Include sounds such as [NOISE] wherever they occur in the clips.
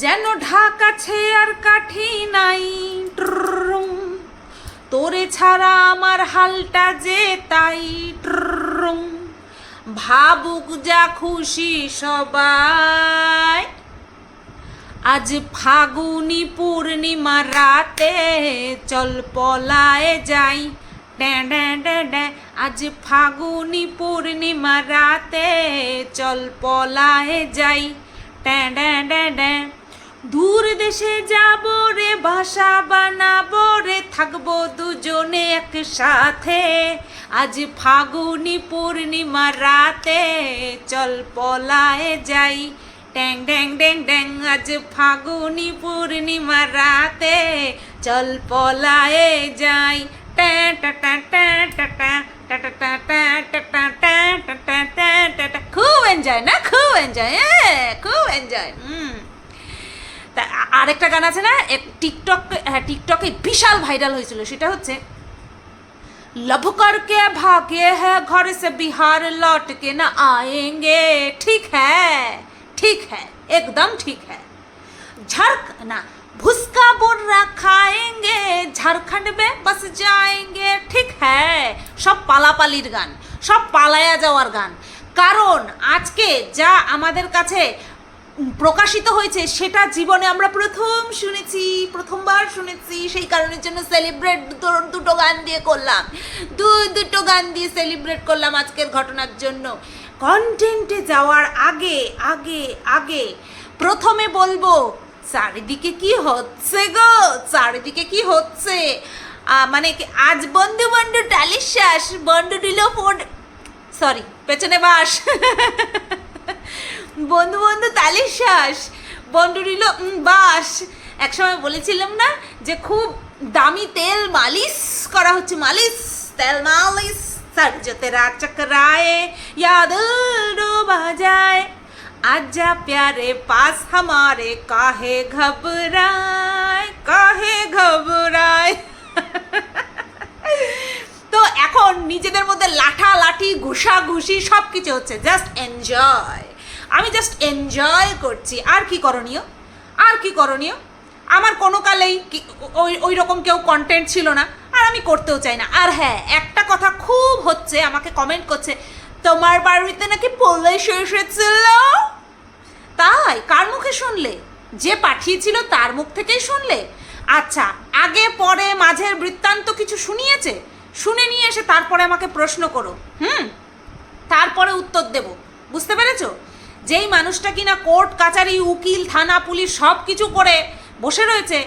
যেন ঢাকাছে আর কাঠি নাই। তোরে ছাড়া আমার হালটা যে তাই। ভাবুক যা খুশি সবাই। আজ ফাগুনি পূর্ণিমা রাতে চল পলায়ে যাই। আজ ফাগুনি পূর্ণিমা রাতে চল পলায়ে যাই। ড্যাঁ ড্যাঁ ড্যাঁ। দূর দেশে যাব রে ভাষা বানাবো রে থাকব দুজনে একসাথে আজ ফাগুনি পূর্ণিমা রাতে চল পলায়ে যাই ট্যাং ড্যাং ড্যাং ড্যাং আজ ফাগুনি পূর্ণিমা রাতে চল পলায়ে যাই ট্যাঁ টা টা ট্যাঁ টা ট্যাঁ টা খুব এনজয় না খুব এনজয় হ্যাঁ খুব এনজয় হুম তা আ- আরেকটা গান আছে না এক- টিকটক হ্যাঁ টিকটকে বিশাল ভাইরাল হয়েছিল সেটা হচ্ছে लब करके भागे हैं घर से बिहार लौट के न आएंगे ठीक है ठीक है एकदम ठीक है झरक ना भुसका बुर्रा खाएंगे ঝাড়খণ্ড में बस जाएंगे ঠিক হ্যাঁ সব পালাপালির গান সব পালায়া যাওয়ার গান কারণ আজকে যা আমাদের কাছে উম, প্রকাশিত হয়েছে, সেটা জীবনে আমরা প্রথম শুনেছি, প্রথমবার শুনেছি, সেই কারণের জন্য সেলিব্রেট দুটো গান দিয়ে করলাম। দু, দুটো গান দিয়ে সেলিব্রেট করলাম আজকের ঘটনার জন্য। কন্টেন্টে যাওয়ার আগে আগে আগে প্রথমে বলব, চারিদিকে কি হচ্ছে গো? চারিদিকে কি হচ্ছে? মানে আজ বন্ধু বন্ধু টালির শ্বাস, বন্ধু দিল ফোন সরি পেছনে বাস। [LAUGHS] বন্ধু বন্ধু তালির শ্বাস বন্ধু নিল উম, বাস একসময় বলেছিলাম না যে খুব দামি তেল মালিশ করা হচ্ছে মালিশ তেল মালিশ सर जो तेरा चकराए याद डूबा जाए आजा प्यारे पास हमारे काहे घबराए काहे घबराए তো এখন নিজেদের মধ্যে লাঠা লাঠি ঘুষা ঘুষি সব কিছু হচ্ছে জাস্ট এনজয় আমি জাস্ট এনজয় করছি। আর কি করণীয়? আর কি করণীয়? আমার কোনো কালেই ওই ওই রকম কেউ কন্টেন্ট ছিল না, আর আমি করতেও চাই না। আর হ্যাঁ একটা কথা খুব হচ্ছে, আমাকে কমেন্ট করছে, তোমার বাড়িতে নাকি পুলিশ এসেছিল? তাই, কার মুখে শুনলে? যে পাঠিয়েছিল তার মুখ থেকেই শুনলে? আচ্ছা আগে, পরে, মাঝের বৃত্তান্ত কিছু শুনিয়েছে? শুনে নিয়ে এসে তারপরে আমাকে প্রশ্ন করো। হুম? তারপরে উত্তর দেব। বুঝতে পেরেছ? যেই মানুষটা কিনা কোর্ট, কাচারি, উকিল, থানা, পুলিশ সব কিছু করে বসে রয়েছে,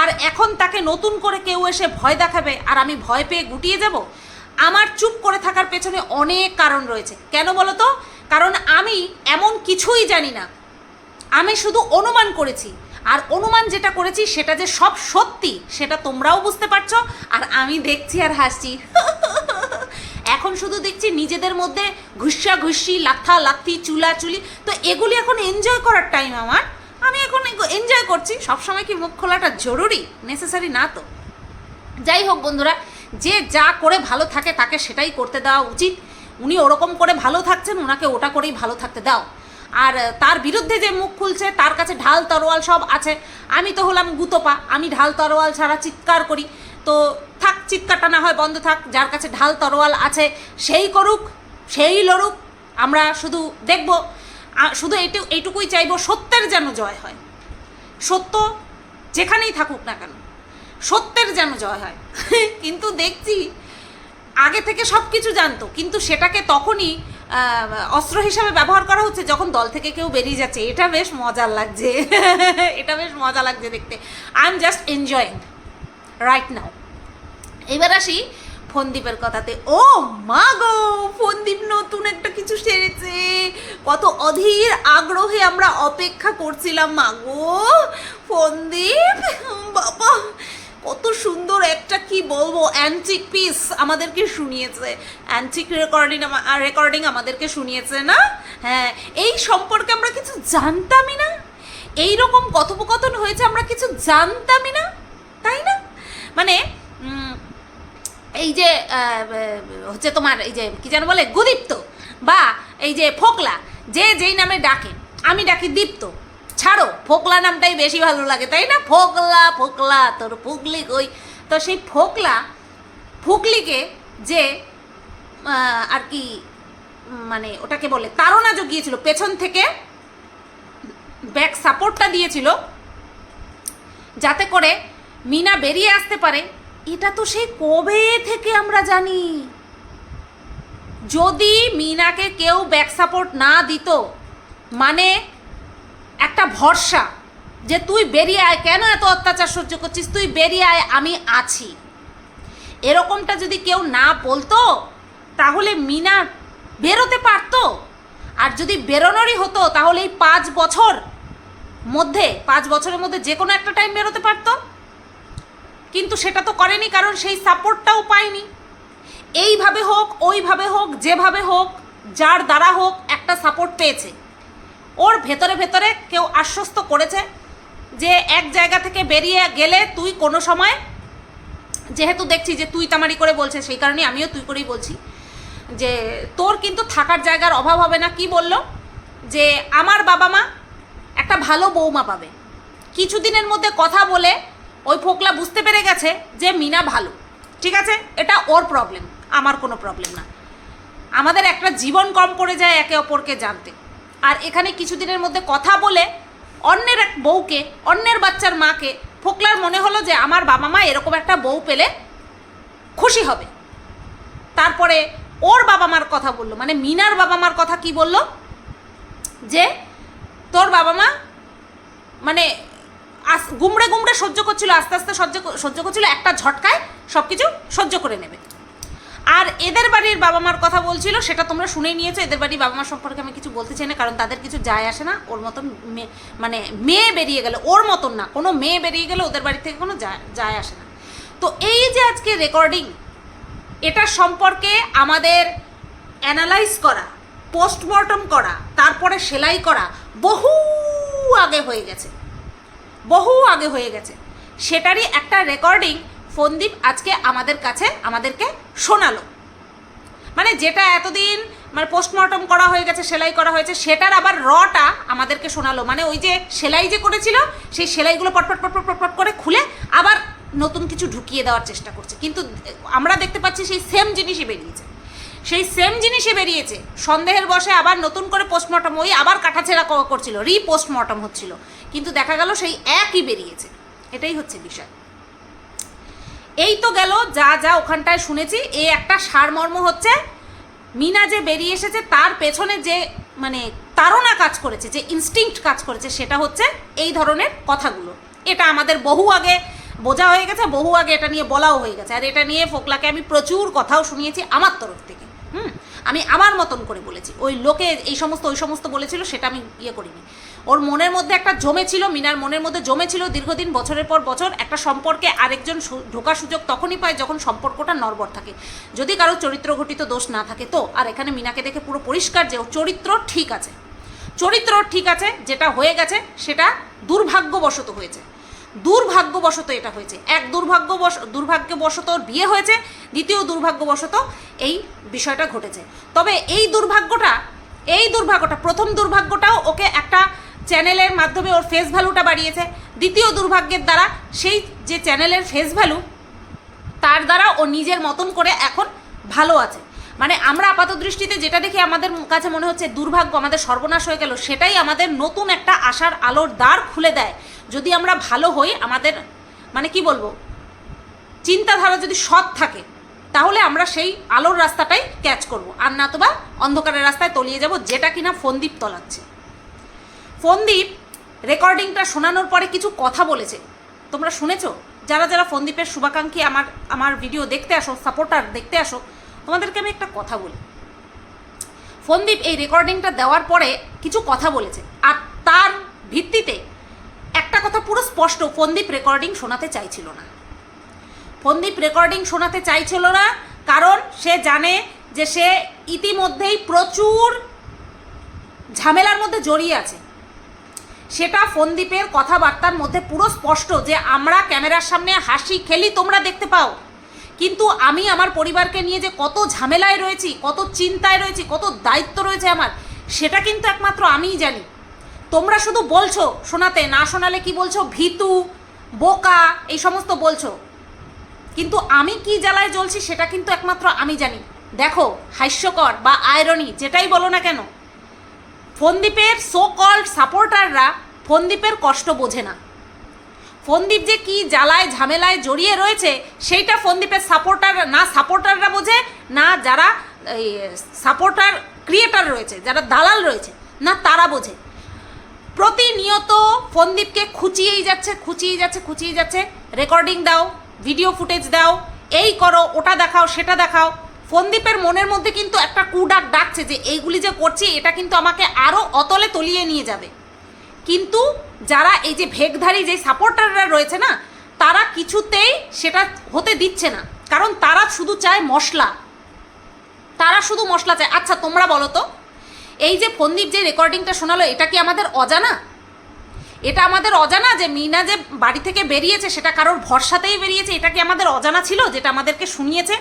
আর এখন তাকে নতুন করে কেউ এসে ভয় দেখাবে, আর আমি ভয় পেয়ে গুটিয়ে যাব? আমার চুপ করে থাকার পেছনে অনেক কারণ রয়েছে। কেন বলো তো? কারণ আমি এমন কিছুই জানি না। আমি শুধু অনুমান করেছি, আর অনুমান যেটা করেছি সেটা যে সব সত্যি, সেটা তোমরাও বুঝতে পারছ, আর আমি দেখছি আর হাসছি। [LAUGHS] এখন শুধু দেখছি নিজেদের মধ্যে ঘুষা ঘুষি লাথা লাথি চুলা চুলি তো এগুলি এখন এনজয় করার টাইম আমার। আমি এখন এনজয় করছি। সবসময় কি মুখ খোলাটা জরুরি? নেসেসারি না তো। যাই হোক বন্ধুরা, যে যা করে ভালো থাকে তাকে সেটাই করতে দেওয়া উচিত। উনি ওরকম করে ভালো থাকছেন ওনাকে ওটা করেই ভালো থাকতে দাও। আর তার বিরুদ্ধে যে মুখ খুলছে, তার কাছে ঢাল তরোয়াল সব আছে। আমি তো হলাম গুতপা। আমি ঢাল তরোয়াল ছাড়া চিৎকার করি। তো থাক, চিৎকারটা না হয়, বন্ধ থাক, যার কাছে ঢাল তরোয়াল আছে, সেই করুক, সেই লড়ুক, আমরা শুধু দেখব। শুধু এইটু, এইটুকুই চাইব, সত্যের যেন জয় হয়। সত্য যেখানেই থাকুক না কেন, সত্যের যেন জয় হয়। [LAUGHS] কিন্তু দেখছি, আগে থেকে সব কিছু জানতো, কিন্তু সেটাকে তখনই অস্ত্র হিসাবে ব্যবহার করা হচ্ছে যখন দল থেকে কেউ বেরিয়ে যাচ্ছে। এটা বেশ মজার লাগছে। [LAUGHS] এটা বেশ মজা লাগছে দেখতে। I am just enjoying right now এবার আসি ফন্দীপের কথাতে। ও মা গো, ফন্দীপ নতুন একটা কিছু সেরেছে। কত অধীর আগ্রহে আমরা অপেক্ষা করছিলাম, মা গো। ফন্দীপ, বাবা, কত সুন্দর একটা কি বলব অ্যান্টিক পিস আমাদেরকে শুনিয়েছে। অ্যান্টিক রেকর্ডিং রেকর্ডিং আমাদেরকে শুনিয়েছে না? হ্যাঁ এই সম্পর্কে আমরা কিছু জানতামই না। এই রকম কথোপকথন হয়েছে, আমরা কিছু জানতামই না। তাই না? মানে এই যে হচ্ছে তোমার এই যে, কী যেন বলে, গুদীপ্ত বা এই যে ফোকলা, যে যেই নামে ডাকে, আমি ডাকি দীপ্ত। ছাড়ো, ফোকলা নামটাই বেশি ভালো লাগে, তাই না? ফোকলা ফোকলা, তোর ফুগলি কই? তো সেই ফোকলা ফুকলিকে যে আর কি মানে ওটাকে বলে, তাড়না জগিয়েছিল, পেছন থেকে ব্যাক সাপোর্টটা দিয়েছিল, যাতে করে মিনা বেরিয়ে আসতে পারে। এটা তো সেই কবে থেকে আমরা জানি। যদি মিনাকে কেউ ব্যাক সাপোর্ট না দিত মানে একটা ভরসা যে তুই বেরিয়ে আয়, কেন এত অত্যাচার সহ্য করছিস? তুই বেরিয়ে আয়, আমি আছি। এরকমটা যদি কেউ না বলতো, তাহলে মিনা বেরোতে পারতো। আর যদি বেরোনোরই হতো, তাহলে এই পাঁচ বছর মধ্যে, পাঁচ বছরের মধ্যে যে কোনো একটা টাইম বেরোতে পারতো। কিন্তু সেটা তো করেনি কারণ সেই সাপোর্টটাও পায়নি। এইভাবে হোক, ওইভাবে হোক, যেভাবে হোক, যার দ্বারা হোক একটা সাপোর্ট পেয়েছে। ওর ভেতরে ভেতরে কেউ আশ্বস্ত করেছে যে এক জায়গা থেকে বেরিয়ে গেলে তুই কোনো সময়, যেহেতু দেখছি যে তুই তামারি করে বলছে, সেই কারণে আমিও তুই করেই বলছি যে তোর কিন্তু থাকার জায়গার অভাব হবে না। কি বলল? যে আমার বাবা মা একটা ভালো বৌমা পাবে। কিছুদিনের মধ্যে কথা বলে ওই ফোকলা বুঝতে পেরে গেছে যে মিনা ভালো। ঠিক আছে? এটা ওর প্রবলেম আমার কোনো প্রবলেম না। আমাদের একটা জীবন কম পড়ে যায় একে অপরকে জানতে। আর এখানে কিছুদিনের মধ্যে কথা বলে অন্যের এক বউকে, অন্যের বাচ্চার মাকে ফোকলার মনে হলো যে আমার বাবা মা এরকম একটা বউ পেলে খুশি হবে। তারপরে ওর বাবা মার কথা বলল। মানে মিনার বাবা মার কথা কি বলল? যে তোর বাবা মা মানে গুমড়ে গুমড়ে সহ্য করছিল, আস্তে আস্তে সহ্য সহ্য করছিল, একটা ঝটকায় সব কিছু সহ্য করে নেবে। আর এদের বাড়ির বাবা মার কথা বলছিল, সেটা তোমরা শুনেই নিয়েছো, এদের বাড়ির বাবা মার সম্পর্কে আমি কিছু বলতে চাই না, কারণ তাদের কিছু যায় আসে না, ওর মতন মানে মেয়ে বেরিয়ে গেলে, ওর মতন না, কোনো মেয়ে বেরিয়ে গেলে ওদের বাড়ি থেকে কোনো যায় আসে না। তো এই যে আজকে রেকর্ডিং এটা সম্পর্কে আমাদের অ্যানালাইজ করা পোস্টমর্টম করা, তারপরে সেলাই করা বহু আগে হয়ে গেছে। বহু আগে হয়ে গেছে। সেটারই একটা রেকর্ডিং ফন্দীপ আজকে আমাদের কাছে, আমাদেরকে শোনালো। মানে যেটা এতদিন মানে পোস্টমর্টম করা হয়ে গেছে, সেলাই করা হয়েছে, সেটার আবার রটা আমাদেরকে শোনালো। মানে ওই যে সেলাই যে করেছিল, সেই সেলাইগুলো পটপট পটপট পটপট করে খুলে আবার নতুন কিছু ঢুকিয়ে দেওয়ার চেষ্টা করছে। কিন্তু আমরা দেখতে পাচ্ছি সেই সেম জিনিসই বেরিয়েছে। সেই সেম জিনিসই বেরিয়েছে। সন্দেহের বসে আবার নতুন করে পোস্টমর্টম ওই আবার কাটাছেড়া করছিল রি পোস্টমর্টম হচ্ছিল। কিন্তু দেখা গেল সেই একই বেরিয়েছে। এটাই হচ্ছে বিষয়। এই তো গেল, যা যা ওখানটায় শুনেছি। এই একটা সারমর্ম হচ্ছে, মিনা যে বেরিয়ে এসেছে, তার পেছনে যে মানে তাড়না কাজ করেছে, যে ইনস্টিংক্ট কাজ করেছে, সেটা হচ্ছে এই ধরনের কথাগুলো। এটা আমাদের বহু আগে বোঝা হয়ে গেছে, বহু আগে এটা নিয়ে বলাও হয়ে গেছে। আর এটা নিয়ে ফোকলাকে আমি প্রচুর কথাও শুনিয়েছি আমার তরফ থেকে। হুম, আমি আমার মতন করে বলেছি। ওই লোকে এই সমস্ত, ওই সমস্ত বলেছিল, সেটা আমি ইয়ে করিনি। ওর মনের মধ্যে একটা জমে ছিল, মিনার মনের মধ্যে জমে ছিল দীর্ঘদিন, বছরের পর বছর, একটা সম্পর্কে আরেকজন ঢোকার সুযোগ তখনই পায় যখন সম্পর্কটা নরবর থাকে। যদি কারও চরিত্র ঘটিত দোষ না থাকে, তো, আর এখানে মিনাকে দেখে পুরো পরিষ্কার যে ওর চরিত্র ঠিক আছে। চরিত্র ঠিক আছে, যেটা হয়ে গেছে, সেটা দুর্ভাগ্যবশত হয়েছে। দুর্ভাগ্যবশত এটা হয়েছে। এক দুর্ভাগ্যবশ, দুর্ভাগ্যবশত বিয়ে হয়েছে, দ্বিতীয় দুর্ভাগ্যবশত এই বিষয়টা ঘটেছে। তবে এই দুর্ভাগ্যটা এই দুর্ভাগ্যটা, প্রথম দুর্ভাগ্যটাও ওকে একটা চ্যানেলের মাধ্যমে ওর ফেস ভ্যালুটা বাড়িয়েছে। দ্বিতীয় দুর্ভাগ্যের দ্বারা সেই যে চ্যানেলের ফেস ভ্যালু তার দ্বারা ও নিজের মতন করে এখন ভালো আছে। মানে আমরা আপাত দৃষ্টিতে যেটা দেখে আমাদের কাছে মনে হচ্ছে দুর্ভাগ্য, আমাদের সর্বনাশ হয়ে গেল, সেটাই আমাদের নতুন একটা আশার আলোর দ্বার খুলে দেয়। যদি আমরা ভালো হই, আমাদের মানে কি বলব, চিন্তাধারা যদি সৎ থাকে, তাহলে আমরা সেই আলোর রাস্তাটাই ক্যাচ করব। আর না তো বা অন্ধকারের রাস্তায় তলিয়ে যাব, যেটা কিনা ফন্দীপ তলাচ্ছে। ফন্দীপ রেকর্ডিংটা শোনানোর পরে কিছু কথা বলেছে। তোমরা শুনেছো? যারা যারা ফন্দীপের শুভাকাঙ্ক্ষী আমার আমার ভিডিও দেখতে আসো, সাপোর্টার দেখতে আসো তোমাদেরকে আমি একটা কথা বলি। ফন্দীপ এই রেকর্ডিংটা দেওয়ার পরে কিছু কথা বলেছে। আর তার ভিত্তিতে একটা কথা পুরো স্পষ্ট, ফন্দীপ রেকর্ডিং শোনাতে চাইছিল না। ফন্দীপ রেকর্ডিং শোনাতে চাইছিল না কারণ সে জানে যে সে ইতিমধ্যেই প্রচুর ঝামেলার মধ্যে জড়িয়ে আছে। সেটা ফন্দীপের কথাবার্তার মধ্যে পুরো স্পষ্ট যে আমরা ক্যামেরার সামনে হাসি খেলি তোমরা দেখতে পাও। কিন্তু আমি আমার পরিবারকে নিয়ে যে কত ঝামেলায় রয়েছি, কত চিন্তায় রয়েছি, কত দায়িত্ব রয়েছে আমার, সেটা কিন্তু একমাত্র আমিই জানি। তোমরা শুধু বলছো শোনাতে, না শোনালে কি বলছো? ভীতু, বোকা, এই সমস্ত বলছো। কিন্তু আমি কি জ্বালায় জ্বলছি সেটা কিন্তু একমাত্র আমি জানি। দেখো, হাস্যকর বা আয়রনি যেটাই বলো না কেন, ফন্দীপের সো কল্ড সাপোর্টাররা ফন্দীপের কষ্ট বোঝে না। ফন্দীপ যে কি জ্বালায়, ঝামেলায় জড়িয়ে রয়েছে, সেইটা ফন্দীপের সাপোর্টার না সাপোর্টাররা বোঝে, না যারা সাপোর্টার ক্রিয়েটার রয়েছে, যারা দালাল রয়েছে, না তারা বোঝে। প্রতিনিয়ত ফন্দীপকে খুঁচিয়েই যাচ্ছে খুঁচিয়েই যাচ্ছে খুঁচিয়ে যাচ্ছে। রেকর্ডিং দাও ভিডিও ফুটেজ দাও, এই করো, ওটা দেখাও, সেটা দেখাও। ফন্দীপের মনের মধ্যে কিন্তু একটা কুডাক ডাকছে যে, এইগুলি যে করছি, এটা কিন্তু আমাকে আরও অতলে তলিয়ে নিয়ে যাবে। কিন্তু যারা এই যে ভেগধারী যে সাপোর্টাররা রয়েছে না, তারা কিছুতেই সেটা হতে দিচ্ছে না। কারণ তারা শুধু চায় মশলা। তারা শুধু মশলা চায়। আচ্ছা তোমরা বলো তো, এই যে ফন্দীপ যে রেকর্ডিংটা শোনালো, এটা কি আমাদের অজানা? এটা আমাদের অজানা যে মিনা যে বাড়ি থেকে বেরিয়েছে, সেটা কারোর ভরসাতেই বেরিয়েছে? এটা কি আমাদের অজানা ছিল যেটা আমাদেরকে শুনিয়েছে?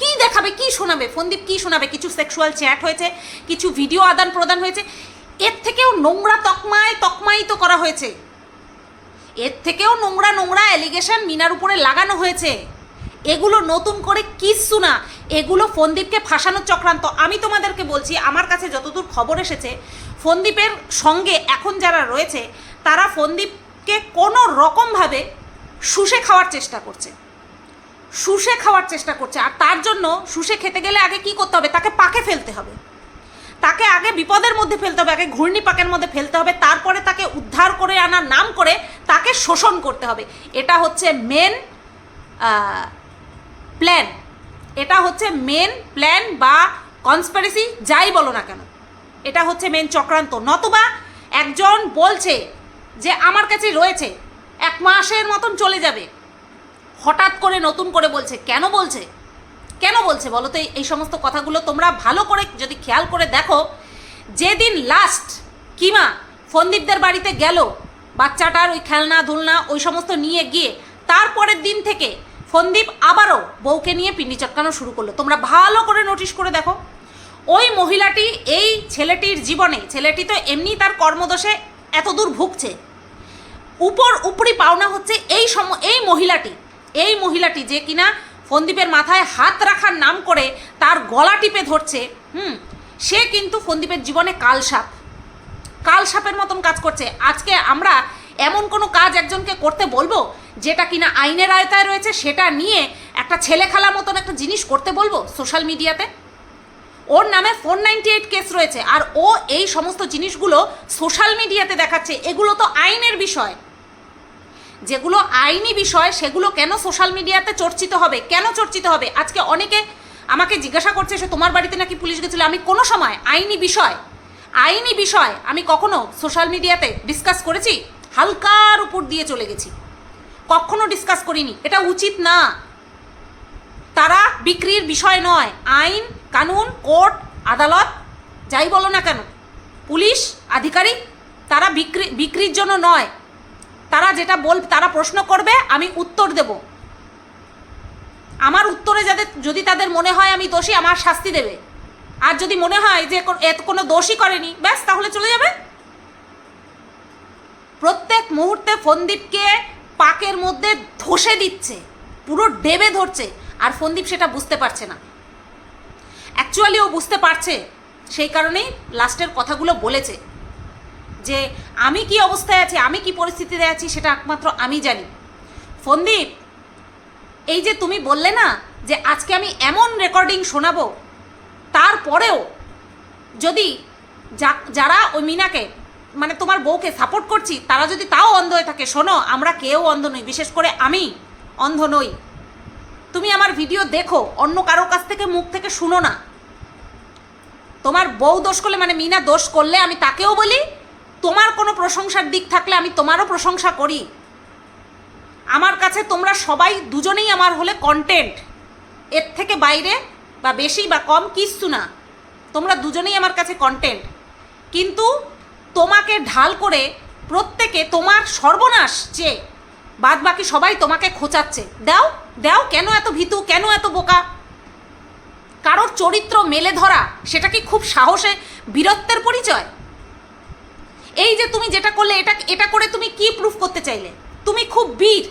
কি দেখাবে, কি শোনাবে? ফন্দীপ কি শোনাবে? কিছু সেক্সুয়াল চ্যাট হয়েছে, কিছু ভিডিও আদান প্রদান হয়েছে। এর থেকেও নোংরা তকমায় তকমায়িত করা হয়েছে। এর থেকেও নোংরা নোংরা অ্যালিগেশন মিনার উপরে লাগানো হয়েছে। এগুলো নতুন করে কিচ্ছু না। এগুলো ফন্দীপকে ফাঁসানোর চক্রান্ত। আমি তোমাদেরকে বলছি, আমার কাছে যতদূর খবর এসেছে, ফন্দীপের সঙ্গে এখন যারা রয়েছে, তারা ফন্দীপকে কোনো রকমভাবে শুষে খাওয়ার চেষ্টা করছে। শুষে খাওয়ার চেষ্টা করছে। আর তার জন্য শুষে খেতে গেলে আগে কি করতে হবে? তাকে পাকে ফেলতে হবে। তাকে আগে বিপদের মধ্যে ফেলতে হবে, আগে ঘূর্ণিপাকের মধ্যে ফেলতে হবে, তারপরে তাকে উদ্ধার করে আনার নাম করে তাকে শোষণ করতে হবে। এটা হচ্ছে মেন প্ল্যান এটা হচ্ছে মেন প্ল্যান বা কনস্পারেসি যাই বলো না কেন। এটা হচ্ছে মেন চক্রান্ত। নতুবা একজন বলছে যে, আমার কাছে রয়েছে, এক মাসের মতন চলে যাবে। হঠাৎ করে নতুন করে বলছে। কেন বলছে? কেন বলছে বলো তো? এই- সমস্ত কথাগুলো তোমরা ভালো করে যদি খেয়াল করে দেখো, যেদিন লাস্ট কিমা ফন্দীপদের বাড়িতে গেল, বাচ্চাটার ওই খেলনা, ধুলনা, ওই সমস্ত নিয়ে গিয়ে, তারপরের দিন থেকে ফন্দীপ আবারও বউকে নিয়ে পিন্ডি চটকানো শুরু করল। তোমরা ভালো করে নোটিশ করে দেখো, ওই মহিলাটি এই ছেলেটির জীবনে, ছেলেটি তো এমনি তার কর্মদোষে এতদূর ভুগছে। উপর উপরি পাওনা হচ্ছে এই সম, এই মহিলাটি এই মহিলাটি যে কিনা ফন্দীপের মাথায় হাত রাখার নাম করে তার গলা টিপে ধরছে। হুম, সে কিন্তু ফন্দীপের জীবনে কালসাপ। কালসাপের মতন কাজ করছে। আজকে আমরা এমন কোনো কাজ একজনকে করতে বলব যেটা কিনা আইনের আয়তায় রয়েছে, সেটা নিয়ে একটা ছেলে খেলার মতন একটা জিনিস করতে বলব সোশ্যাল মিডিয়াতে। ওর নামে ফোর নাইনটি এইট কেস রয়েছে, আর ও এই সমস্ত জিনিসগুলো সোশ্যাল মিডিয়াতে দেখাচ্ছে। এগুলো তো আইনের বিষয়। যেগুলো আইনি বিষয়, সেগুলো কেন সোশ্যাল মিডিয়াতে চর্চিত হবে? কেন চর্চিত হবে? আজকে অনেকে আমাকে জিজ্ঞাসা করছে সে তোমার বাড়িতে নাকি পুলিশ গেছিল। আমি কোনো সময় আইনি বিষয় আইনি বিষয় আমি কখনো সোশ্যাল মিডিয়াতে ডিসকাস করেছি? হালকার উপর দিয়ে চলে গেছি। কখনো ডিসকাস করিনি। এটা উচিত না। তারা বিক্রির বিষয় নয়। আইন, কানুন, কোর্ট, আদালত, যাই বলো না কেন, পুলিশ, আধিকারিক, তারা বিক্রি, বিক্রির জন্য নয়। তারা যেটা বল, তারা প্রশ্ন করবে, আমি উত্তর দেব। আমার উত্তরে যাদের, যদি তাদের মনে হয় আমি দোষী, আমার শাস্তি দেবে। আর যদি মনে হয় যে এত কোনো দোষই করেনি, ব্যাস, তাহলে চলে যাবে। প্রত্যেক মুহূর্তে ফন্দীপকে পাকের মধ্যে ধসে দিচ্ছে, পুরো ডেবে ধরছে, আর ফন্দীপ সেটা বুঝতে পারছে না। অ্যাকচুয়ালি ও বুঝতে পারছে, সেই কারণেই লাস্টের কথাগুলো বলেছে। যে আমি কি অবস্থায় আছি, আমি কি পরিস্থিতিতে আছি সেটা একমাত্র আমি জানি। ফন্দীপ, এই যে তুমি বললে না যে আজকে আমি এমন রেকর্ডিং শোনাবো, তারপরেও যদি যারা ওই মিনাকে মানে তোমার বউকে সাপোর্ট করছি, তারা যদি তাও অন্ধ হয়ে থাকে, শোনো, আমরা কেউ অন্ধ নই, বিশেষ করে আমি অন্ধ নই। তুমি আমার ভিডিও দেখো, অন্য কারও কাছ থেকে মুখ থেকে শুনো না। তোমার বউ দোষ করলে মানে মিনা দোষ করলে, আমি তাকেও বলি তোমার কোনো প্রশংসার দিক থাকলে আমি তোমারও প্রশংসা করি। আমার কাছে তোমরা সবাই দুজনেই আমার হলে কন্টেন্ট এর থেকে বাইরে বা বেশি বা কম কিচ্ছু না। তোমরা দুজনেই আমার কাছে কন্টেন্ট কিন্তু তোমাকে ঢাল করে প্রত্যেকে তোমার সর্বনাশ যে বাদ বাকি সবাই তোমাকে খোঁচাচ্ছে। দাও দাও কেন এত ভীতু, কেন এত বোকা? কারোর চরিত্র মেলে ধরা, সেটা কি খুব সাহসে, বীরত্বের পরিচয়? এই যে তুমি যেটা করলে, এটা এটা করে তুমি কি প্রুফ করতে চাইলে? তুমি খুব বীর।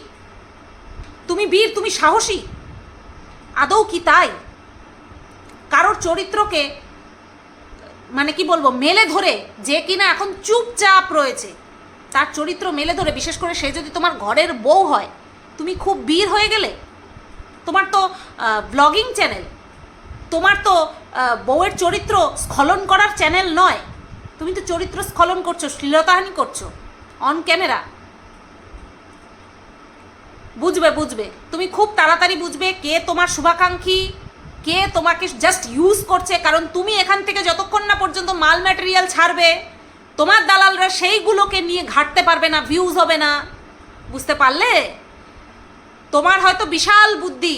তুমি বীর, তুমি সাহসী। আদৌ কি তাই? কারোর চরিত্রকে মানে কি বলব, মেলে ধরে, যে কিনা এখন চুপচাপ রয়েছে, তার চরিত্র মেলে ধরে, বিশেষ করে সে যদি তোমার ঘরের বউ হয়, তুমি খুব বীর হয়ে গেলে? তোমার তো ব্লগিং চ্যানেল তোমার তো বউয়ের চরিত্র স্খলন করার চ্যানেল নয়। তুমি তো চরিত্র স্খলন করছ, শ্লীলতাহানি করছ। অন ক্যামেরা বুঝবে বুঝবে। তুমি খুব তাড়াতাড়ি বুঝবে কে তোমার শুভাকাঙ্ক্ষী, কে তোমাকে জাস্ট ইউজ করছে, কারণ তুমি এখান থেকে যতক্ষণ না পর্যন্ত মাল ম্যাটেরিয়াল ছাড়বে, তোমার দালালরা সেইগুলোকে নিয়ে ঘাটতে পারবে না ভিউজ হবে না। বুঝতে পারলে? তোমার হয়তো বিশাল বুদ্ধি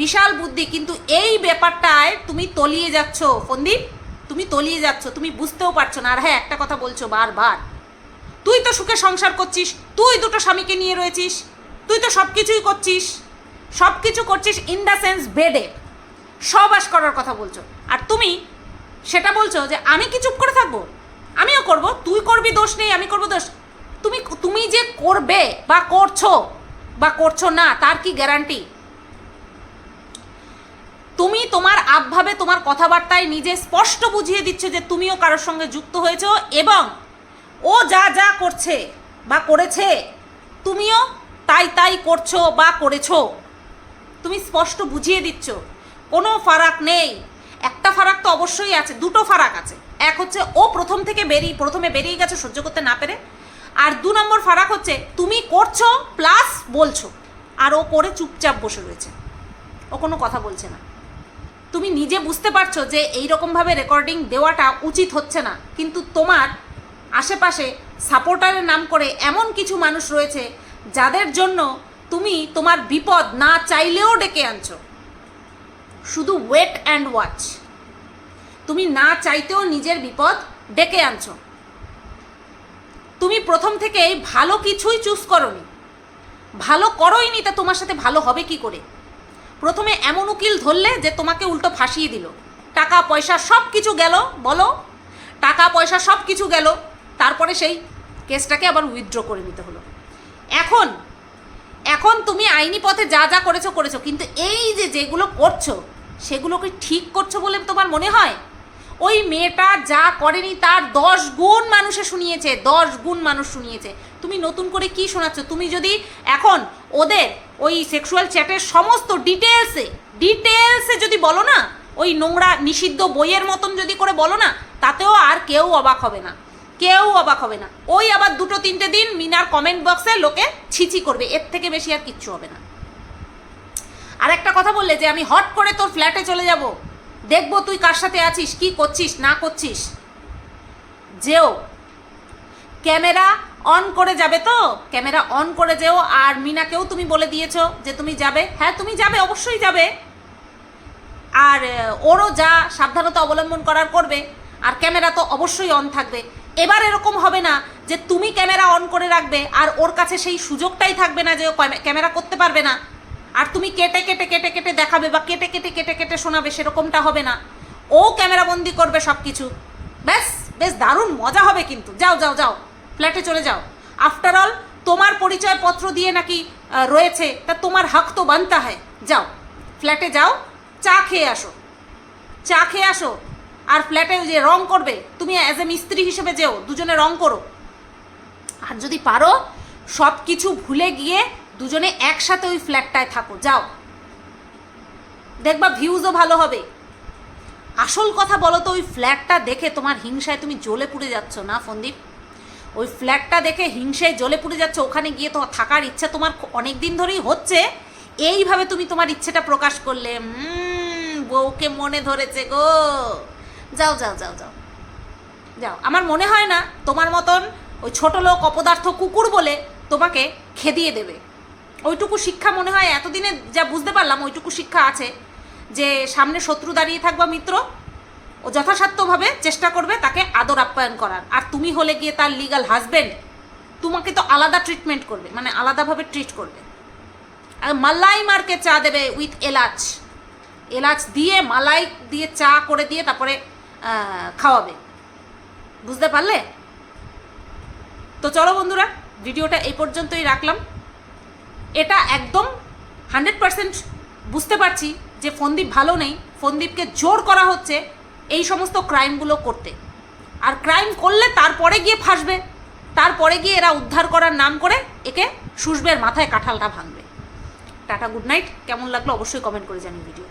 বিশাল বুদ্ধি, কিন্তু এই ব্যাপারটায় তুমি তলিয়ে যাচ্ছ। ফন্দীপ তুমি তলিয়ে যাচ্ছ, তুমি বুঝতেও পারছ না। আর হ্যাঁ একটা কথা বলছো বারবার। তুই তো সুখে সংসার করছিস, তুই দুটো স্বামীকে নিয়ে রয়েছিস, তুই তো সব কিছুই করছিস সব কিছু করছিস ইন দ্য সেন্স বেডে সবাস করার কথা বলছো। আর তুমি সেটা বলছো যে, আমি কি চুপ করে থাকব? আমিও করব, তুই করবি, দোষ নেই, আমি করব, দোষ। তুমি তুমি যে করবে বা করছ বা করছ না, তার কি গ্যারান্টি তুমি তোমার আবভাবে তোমার কথাবার্তায় নিজে স্পষ্ট বুঝিয়ে দিচ্ছ যে তুমিও কারোর সঙ্গে যুক্ত হয়েছো এবং ও যা যা করছে বা করেছে, তুমিও তাই তাই করছ বা করেছ। তুমি স্পষ্ট বুঝিয়ে দিচ্ছ, কোনো ফারাক নেই। একটা ফারাক তো অবশ্যই আছে, দুটো ফারাক আছে। এক হচ্ছে ও প্রথম থেকে বেরিয়ে, প্রথমে বেরিয়ে গেছে সহ্য করতে না পেরে। আর দু নম্বর ফারাক হচ্ছে তুমি করছ প্লাস বলছো। আর ও করে চুপচাপ বসে রয়েছে। ও কোনো কথা বলছে না। তুমি নিজে বুঝতে পারছ যে এই রকমভাবে রেকর্ডিং দেওয়াটা উচিত হচ্ছে না। কিন্তু তোমার আশেপাশে সাপোর্টারের নাম করে এমন কিছু মানুষ রয়েছে যাদের জন্য তুমি তোমার বিপদ না চাইলেও ডেকে আনছো। শুধু ওয়েট অ্যান্ড ওয়াচ তুমি না চাইতেও নিজের বিপদ ডেকে আনছো। তুমি প্রথম থেকেই ভালো কিছুই চুজ করনি। ভালো করোই নি তা তোমার সাথে ভালো হবে কি করে? প্রথমে এমন উকিল ধরলে যে তোমাকে উল্টো ফাঁসিয়ে দিল। টাকা, পয়সা সব কিছু গেল, বলো। টাকা, পয়সা সব কিছু গেল। তারপরে সেই কেসটাকে আবার উইথড্র করে নিতে হলো। এখন এখন তুমি আইনি পথে যা যা করেছ করেছ। কিন্তু এই যে যেগুলো করছ সেগুলোকে ঠিক করছ বলে তোমার মনে হয়? ওই মেয়েটা যা করেনি তার দশ গুণ মানুষে শুনিয়েছে, দশ গুণ মানুষ শুনিয়েছে। তুমি নতুন করে কি শোনাচ্ছ? তুমি যদি এখন ওদের ওই সেক্সুয়াল চ্যাটের সমস্ত ডিটেলসে ডিটেলসে যদি বলো না, ওই নোংরা নিষিদ্ধ বইয়ের মতন যদি করে বলো না, তাতেও আর কেউ অবাক হবে না। কেউ অবাক হবে না। ওই আবার দুটো তিনটে দিন মিনার কমেন্ট বক্সে লোকে ছিচি করবে। এর থেকে বেশি আর কিচ্ছু হবে না। আর একটা কথা বললে যে আমি হট করে তোর ফ্ল্যাটে চলে যাব। দেখব তুই কার সাথে আছিস, কি করছিস, না করছিস। যেও, ক্যামেরা অন করে যাবে তো? ক্যামেরা অন করে যেও। আর মিনাকেও তুমি বলে দিয়েছ যে তুমি যাবে। হ্যাঁ তুমি যাবে, অবশ্যই যাবে। আর ওরও যা সাবধানতা অবলম্বন করার করবে, আর ক্যামেরা তো অবশ্যই অন থাকবে। এবার এরকম হবে না যে তুমি ক্যামেরা অন করে রাখবে, আর ওর কাছে সেই সুযোগটাই থাকবে না যে ও ক্যামে- ক্যামেরা করতে পারবে না। আর তুমি কেটে কেটে কেটে কেটে দেখাবে বা কেটে কেটে কেটে কেটে শোনাবে, সেরকমটা হবে না। ও ক্যামেরা বন্দি করবে সব কিছু ব্যাস, বেশ দারুণ, মজা হবে কিন্তু। যাও যাও যাও। ফ্ল্যাটে চলে যাও। আফটার অল তোমার পরিচয়পত্র দিয়ে নাকি রয়েছে, তা তোমার হক তো বানতা হয়। যাও, ফ্ল্যাটে যাও, চা খেয়ে আসো। চা খেয়ে আসো, আর ফ্ল্যাটে যে রং করবে, তুমি অ্যাজ এ মিস্ত্রি হিসেবে যেও, দুজনে রং করো। আর যদি পারো সব কিছু ভুলে গিয়ে দুজনে একসাথে ওই ফ্ল্যাটটায় থাকো, যাও। দেখবা ভিউজও ভালো হবে। আসল কথা বলো তো, ওই ফ্ল্যাটটা দেখে তোমার হিংসায় তুমি জ্বলে পুড়ে যাচ্ছ না, ফন্দীপ? ওই ফ্ল্যাটটা দেখে হিংসায় জ্বলে পুড়ে যাচ্ছে, ওখানে গিয়ে তো থাকার ইচ্ছা তোমার অনেক দিন ধরেই হচ্ছে। এইভাবে তুমি তোমার ইচ্ছেটা প্রকাশ করলে বউকে মনে ধরেছে গো। যাও যাও যাও যাও। যাও। আমার মনে হয় না তোমার মতন ওই ছোট লোক অপদার্থ কুকুর বলে তোমাকে খেদিয়ে দেবে। ওইটুকু শিক্ষা মনে হয় এতদিনে যা বুঝতে পারলাম, ওইটুকু শিক্ষা আছে যে সামনে শত্রু দাঁড়িয়ে থাকবা মিত্র ও যথাসাধ্যভাবে চেষ্টা করবে তাকে আদর আপ্যায়ন করার। আর তুমি হলে গিয়ে তার লিগাল হাজবেন্ড তোমাকে তো আলাদা ট্রিটমেন্ট করবে মানে আলাদাভাবে ট্রিট করবে। আর মালাই মার্কে চা দেবে উইথ এলাচ। এলাচ দিয়ে, মালাই দিয়ে চা করে দিয়ে তারপরে খাওয়াবে। বুঝতে পারলে? তো চলো বন্ধুরা, ভিডিওটা এই পর্যন্তই রাখলাম। এটা একদম হান্ড্রেড পারসেন্ট বুঝতে পারছি যে ফন্দীপ ভালো নেই। ফন্দীপকে জোর করা হচ্ছে এই সমস্ত ক্রাইমগুলো করতে। আর ক্রাইম করলে তারপরে গিয়ে ফাঁসবে। তারপরে গিয়ে এরা উদ্ধার করার নাম করে একে সুসবের মাথায় কাঁঠালটা ভাঙবে। Tata, good night. কেমন লাগল অবশ্যই কমেন্ট করে জানি ভিডিওটা